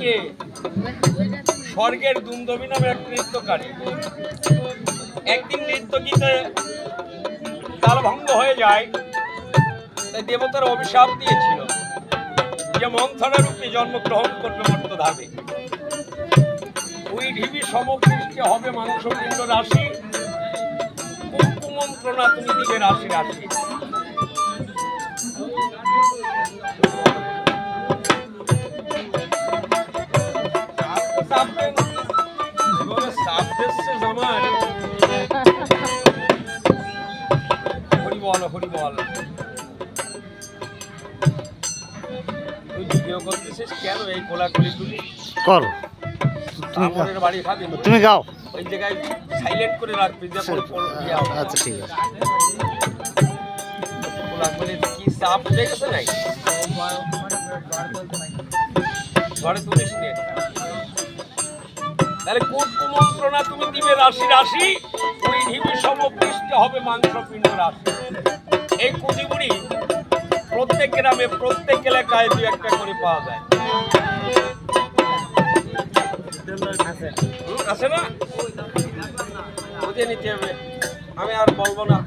কে স্বর্গের দুন্দবী নামে এক নৃত্যকারী। একদিন নৃত্য গীতে তালভঙ্গ হয়ে যায়, তাই দেবতার অভিশাপ দিয়েছিল যে মন্থনা রূপে জন্মগ্রহণ করবে মর্তধামে। ওই ঢিবি সমপৃষ্ঠে হবে মাংসপিণ্ড রাশি। কুমন্ত্রণা তুমি দিবে রাশি রাশি। সাবধান জীবনে সাপ দিচ্ছে জামাই হরি বল হরি বল তুই ভিডিও করতেছিস কেন এই কোলাকুলি তুলি কর তুমি গাও। বাড়ি খাবি। তুমি গাও ওই জায়গায় সাইলেন্ট করে রাখবি যে পরে পরে হবে। আচ্ছা ঠিক আছে। কোলাকুলি কি সাপ দেখেছে নাই ঘরে তুলিস নে। তাহলে কুমন্ত্রণা তুমি দিবে রাশি রাশি? ওই ঢিবি সমপৃষ্ঠে হবে মাংস পিণ্ড রাশি। এই কুচিগুড়ি প্রত্যেক গ্রামে, প্রত্যেক এলাকায় দু একটা করে পাওয়া যায়। আছে না? বুঝে নিতে হবে। আমি আর বলব না।